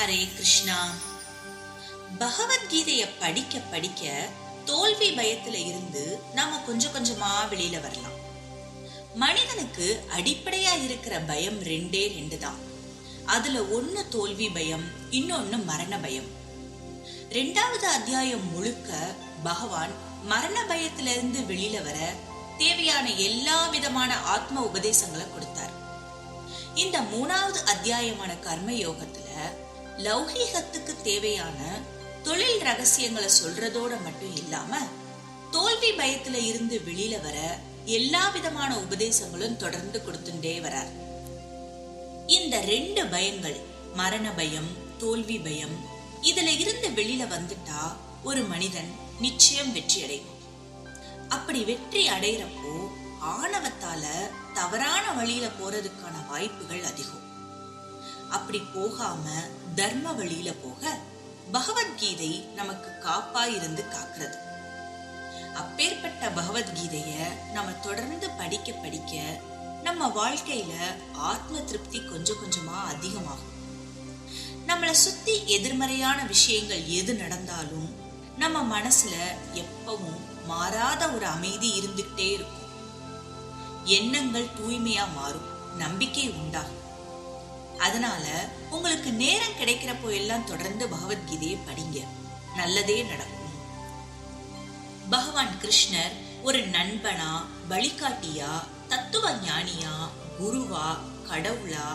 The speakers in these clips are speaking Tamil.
ஹரே கிருஷ்ணா. பகவத்கீதைய படிக்க படிக்க தோல்வி பயத்துல இருந்து நாம கொஞ்சம் கொஞ்சமா வெளியில வரலாம். மனிதனுக்கு அடிப்படையா இருக்கிற பயம் ரெண்டே ரெண்டு தான். அதுல ஒண்ணு தோல்வி பயம் இன்னொன்னு மரண பயம். ரெண்டாவது அத்தியாயம் முழுக்க பகவான் மரண பயத்துல இருந்து வெளியில வர தேவையான எல்லா விதமான ஆத்ம உபதேசங்களை கொடுத்தார். இந்த மூணாவது அத்தியாயமான கர்ம யோகத்துல லௌகீகத்துக்கு தேவையான தொழில் ரகசியங்களை சொல்றதோட மட்டும் இல்லாம தோல்வி பயத்துல இருந்து வெளியில வர எல்லா விதமான உபதேசங்களும் தொடர்ந்து கொடுத்துட்டே வரார். இந்த ரெண்டு பயங்கள் மரண பயம் தோல்வி பயம் இதுல இருந்து வெளியில வந்துட்டா ஒரு மனிதன் நிச்சயம் வெற்றி அடைவான். அப்படி வெற்றி அடையிறப்போ ஆணவத்தால தவறான வழியில போறதுக்கான வாய்ப்புகள் அதிகம். அப்படி போகாம தர்ம வழியில போக பகவத்கீதை நமக்கு காப்பா இருந்து காக்கிறது. அப்பேற்பட்ட பகவத்கீதைய நம்ம தொடர்ந்து படிக்க படிக்க நம்ம வாழ்க்கையில ஆத்ம திருப்தி கொஞ்சம் கொஞ்சமா அதிகமாகும். நம்மளை சுத்தி எதிர்மறையான விஷயங்கள் எது நடந்தாலும் நம்ம மனசுல எப்பவும் மாறாத ஒரு அமைதி இருந்துகிட்டே இருக்கும். எண்ணங்கள் தூய்மையா மாறும். நம்பிக்கை உண்டாகும். அதனால உங்களுக்கு நேரம் கிடைக்கிறப்போ எல்லாம் தொடர்ந்து பகவத்கீதையை படிங்க. நல்லதே நடக்கும். பகவான் கிருஷ்ணர் ஒரு நண்பனா வழிகாட்டியா தத்துவ ஞானியா குருவா கடவுளா?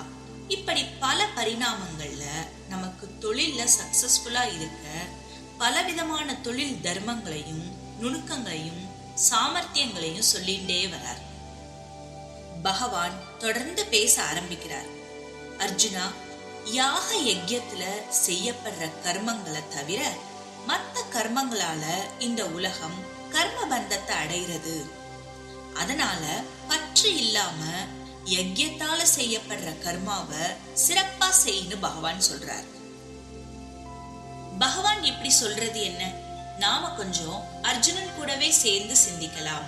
இப்படி பல பரிணாமங்கள்ல நமக்கு தொழில்ல சக்சஸ்ஃபுல்லா இருக்க பலவிதமான தொழில் தர்மங்களையும் நுணுக்கங்களையும் சாமர்த்தியங்களையும் சொல்லிண்டே வரார். பகவான் தொடர்ந்து பேச ஆரம்பிக்கிறார். அர்ஜுனா யாக யஜ்யத்துல செய்யப்படுற கர்மங்களை தவிர மத்த கர்மங்களால இந்த உலகம் கர்ம பந்தத்தை அடைகிறது. அதனால பற்று இல்லாம யஜ்யத்தால செய்யப்படுற கர்மாவை சிறப்பா செய்யு பகவான் சொல்றார். பகவான் இப்படி சொல்றது என்ன? நாம கொஞ்சம் அர்ஜுனன் கூடவே சேர்ந்து சிந்திக்கலாம்.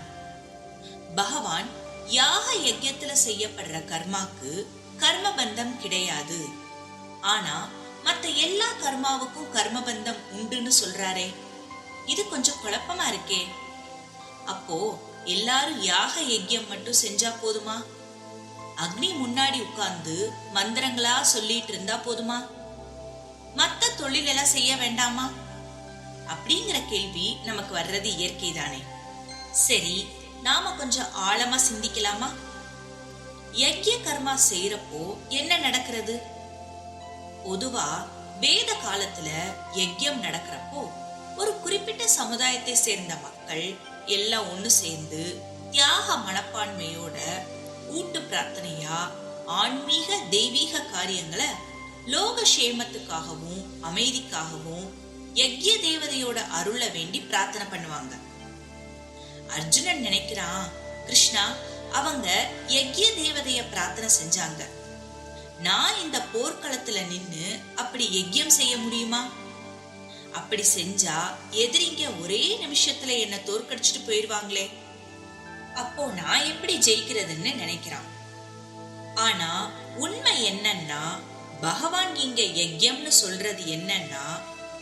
பகவான் யாக யஜ்யத்துல செய்யப்படுற கர்மாக்கு கர்மபந்தம் கிடையாது. ஆனா மத்த எல்லா கர்மாவுக்கும் கர்மபந்தம் உண்டுன்னு சொல்றாரே. இது கொஞ்சம் குழப்பமா இருக்கே. அப்போ எல்லாரும் யாக யஜ்யம் மட்டும் செஞ்சா போதுமா? அக்னி முன்னாடி உட்கார்ந்து மந்திரங்களா சொல்லிட்டு இருந்தா போதுமா? மத்த தொழில் எல்லாம் செய்ய வேண்டாமா? அப்படிங்கிற கேள்வி நமக்கு வர்றது இயற்கை தானே சரி நாம கொஞ்சம் ஆழமா சிந்திக்கலாமா? யஜ்ய கர்மா செய்யறப்போ என்ன நடக்கிறது? பொதுவா வேத காலத்துல யஜ்யம் நடக்கிறப்போ ஒரு குறிப்பிட்ட சமுதாயத்தை சேர்ந்த மக்கள் எல்லாம் ஒண்ணு சேர்ந்து தியாக மனப்பான்மையோட ஊட்டு பிரார்த்தனையா ஆன்மீக தெய்வீக காரியங்களை லோக சேமத்துக்காகவும் அமைதிக்காகவும் யஜ்ய தேவதையோட அருளை வேண்டி பிரார்த்தனை பண்ணுவாங்க. அர்ஜுனன் நினைக்கிறான் கிருஷ்ணா அவங்க யஜ்ய தேவதைய பிரார்த்தனை செஞ்சாங்க. நான் இந்த போர்க்களத்துல நின்னு அப்படி யஜ்யம் செய்ய முடியுமா? அப்படி செஞ்சா எதிரிங்க ஒரே நிமிஷத்துல என்ன தோற்கடிச்சிட்டு போயிடுவாங்களே அப்போ நான் எப்படி ஜெயிக்கிறதுன்னு நினைக்கிறான். ஆனா உண்மை என்னன்னா பகவான் இங்க யஜ்யம்னு சொல்றது என்னன்னா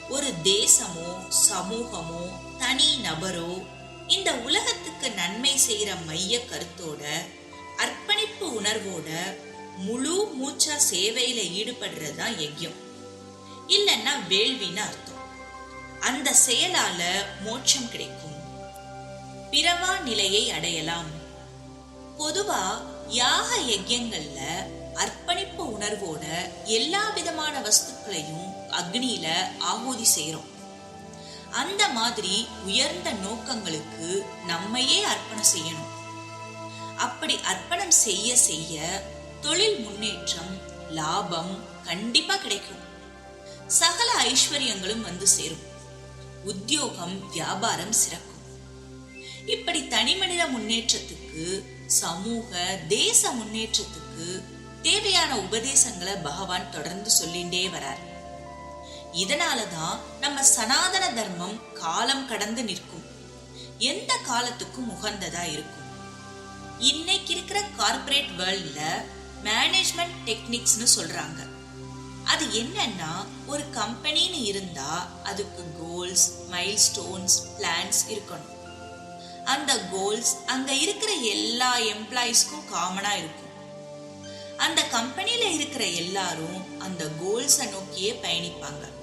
ஒரு தேசமோ சமூகமோ தனி நபரோ இந்த உலகத்துக்கு நன்மை செய்யற மைய கருத்தோட அர்ப்பணிப்பு உணர்வோட முழு மூச்சா சேவையில ஈடுபடுறது தான் யஜ்யம் இல்லைன்னா வேள்வின்னு அர்த்தம். அந்த செயலால மோட்சம் கிடைக்கும். பிறவா நிலையை அடையலாம். பொதுவா யாக யஜ்யங்கள்ல அர்ப்பணிப்பு உணர்வோட எல்லா விதமான வஸ்துக்களையும் அக்னியில ஆகூதி செய்யறோம் அந்த மாதிரி உயர்ந்த நோக்கங்களுக்கு நம்மையே அர்ப்பணம் செய்யணும். அப்படி அர்ப்பணம் செய்ய செய்ய தொழில் முன்னேற்றம் லாபம் கண்டிப்பா கிடைக்கும். சகல ஐஸ்வர்யங்களும் வந்து சேரும். உத்தியோகம் வியாபாரம் சிறக்கும். இப்படி தனிமனித முன்னேற்றத்துக்கு சமூக தேச முன்னேற்றத்துக்கு தேவையான உபதேசங்களை பகவான் தொடர்ந்து சொல்லிண்டே வரார். இதனாலதான் நம்ம சனாதன தர்மம் காலம் கடந்து நிற்கும். எந்த காலத்துக்கும் உகந்ததா இருக்கும். இன்னைக்கு இருக்கிற கார்ப்பரேட் வேர்ல்ட்ல மேனேஜ்மெண்ட் டெக்னிக்ஸ்னு சொல்றாங்க. அது என்னன்னா ஒரு கம்பெனின்னு இருந்தா அதுக்கு கோல்ஸ் மைல் ஸ்டோன்ஸ் பிளான்ஸ் இருக்கணும். அந்த கோல்ஸ் அங்க இருக்கிற எல்லா எம்ப்ளாயிஸ்க்கும் காமனா இருக்கும். அந்த கம்பெனியில இருக்கிற எல்லாரும் அந்த கோல்ஸை நோக்கியே பயணிப்பாங்க.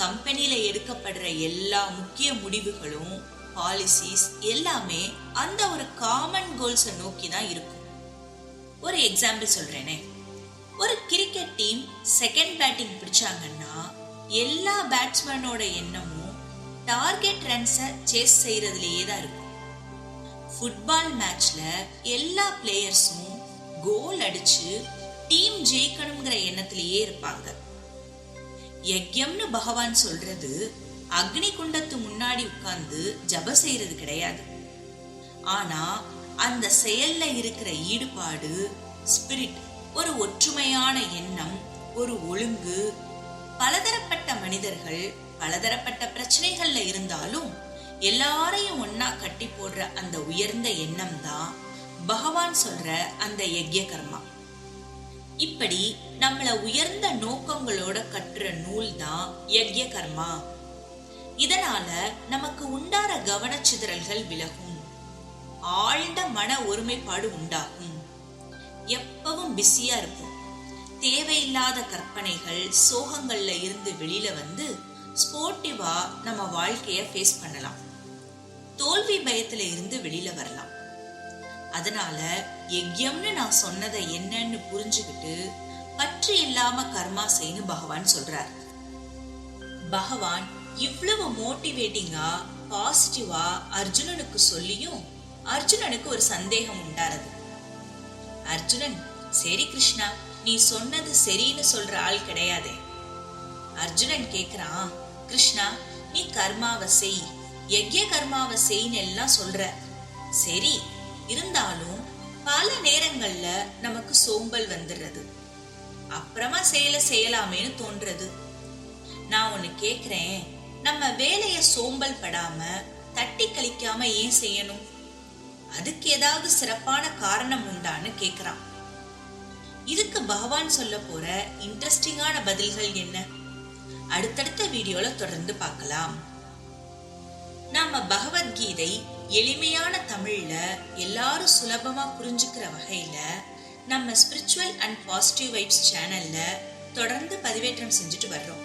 கம்பெனியில் எடுக்கப்படுற எல்லா முக்கிய முடிவுகளும் பாலிசிஸ் எல்லாமே அந்த ஒரு காமன் கோல்ஸை நோக்கி தான் இருக்கும். ஒரு எக்ஸாம்பிள் சொல்றேனே. ஒரு கிரிக்கெட் டீம் செகண்ட் பேட்டிங் பிடிச்சாங்கன்னா எல்லா பேட்ஸ்மேனோட எண்ணமும் டார்கெட் ரன்ஸை சேஸ் செய்யறதுலயே தான் இருக்கும். ஃபுட்பால் மேட்ச்ல எல்லா பிளேயர்ஸும் கோல் அடிச்சு டீம் ஜெயிக்கணுங்கிற எண்ணத்திலேயே இருப்பாங்க. யஜ்யம்னு பகவான் சொல்றது அக்னி குண்டத்து முன்னாடி உட்கார்ந்து ஜப செய்யறது கிடையாது. ஆனா அந்த செயல்ல இருக்கிற ஈடுபாடு ஸ்பிரிட் ஒரு ஒற்றுமையான எண்ணம் ஒரு ஒழுங்கு பலதரப்பட்ட மனிதர்கள் பலதரப்பட்ட பிரச்சனைகள்ல இருந்தாலும் எல்லாரையும் ஒன்னா கட்டி போடுற அந்த உயர்ந்த எண்ணம் தான் பகவான் சொல்ற அந்த யஜ்ய கர்மா. இப்படி நம்மள உயர்ந்த நோக்கங்களோட கட்டுற நூல் தான் யஜ்ய கர்மா. இதனால நமக்கு உண்டார கவனச்சிதறல்கள் விலகும். ஆழ்ந்த மன ஒருமைப்பாடு உண்டாகும். எப்பவும் பிஸியா இருக்கும் தேவையில்லாத கற்பனைகள் சோகங்கள்ல இருந்து வெளியில வந்து ஸ்போர்ட்டிவா நம்ம வாழ்க்கைய ஃபேஸ் பண்ணலாம். தோல்வி பயத்துல இருந்து வெளியில வரலாம். அதனால யஜ்யம்னு நான் சொன்னதை என்னன்னு புரிஞ்சுக்கிட்டு பற்று இல்லாம கர்மா செய்யு பகவான் சொல்றார். பகவான் இவ்வளவு மோட்டிவேட்டிங்கா பாசிட்டிவா அர்ஜுனனுக்கு சொல்லியும் அர்ஜுனனுக்கு ஒரு சந்தேகம் உண்டானது. அர்ஜுனன் சரி கிருஷ்ணா நீ சொன்னது சரின்னு சொல்ற ஆள் கிடையாதே. அர்ஜுனன் கேக்குறான் கிருஷ்ணா நீ கர்மாவை செய் யஜ்ய கர்மாவை செய்ன்னு எல்லாம் சொல்ற. சரி இருந்தாலும் பல நேரங்கள்ல நமக்கு சோம்பல் வந்துடுறது. அப்புறமா செயலை செய்யலாமேன்னு தோன்றது. நான் ஒன்னு கேக்குறேன். நம்ம வேலைய சோம்பல் படாம தட்டி கழிக்காம ஏன் செய்யணும்? அதுக்கு ஏதாவது சிறப்பான காரணம் உண்டான்னு கேக்குறான். இதுக்கு பகவான் சொல்ல போற இன்ட்ரெஸ்டிங்கான பதில்கள் என்ன? அடுத்தடுத்த வீடியோல தொடர்ந்து பார்க்கலாம். நாம பகவத்கீதை எளிமையான தமிழில் எல்லாரும் சுலபமாக புரிஞ்சுக்கிற வகையில் நம்ம ஸ்பிரிச்சுவல் அண்ட் பாசிட்டிவ் வைப்ஸ் சேனலில் தொடர்ந்து பதிவேற்றம் செஞ்சுட்டு வர்றோம்.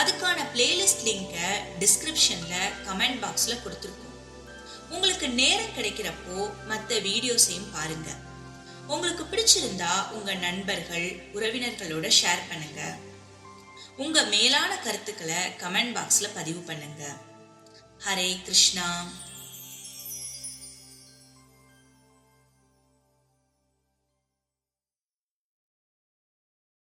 அதுக்கான பிளேலிஸ்ட் லிங்கை டிஸ்கிரிப்ஷனில் கமெண்ட் பாக்ஸில் கொடுத்துருக்கோம். உங்களுக்கு நேரம் கிடைக்கிறப்போ மற்ற வீடியோஸையும் பாருங்கள் உங்களுக்கு பிடிச்சிருந்தா உங்கள் நண்பர்கள் உறவினர்களோட ஷேர் பண்ணுங்க. உங்க மேலான கருத்துக்களை கமெண்ட் பாக்ஸில் பதிவு பண்ணுங்க. ஹரே கிருஷ்ணா.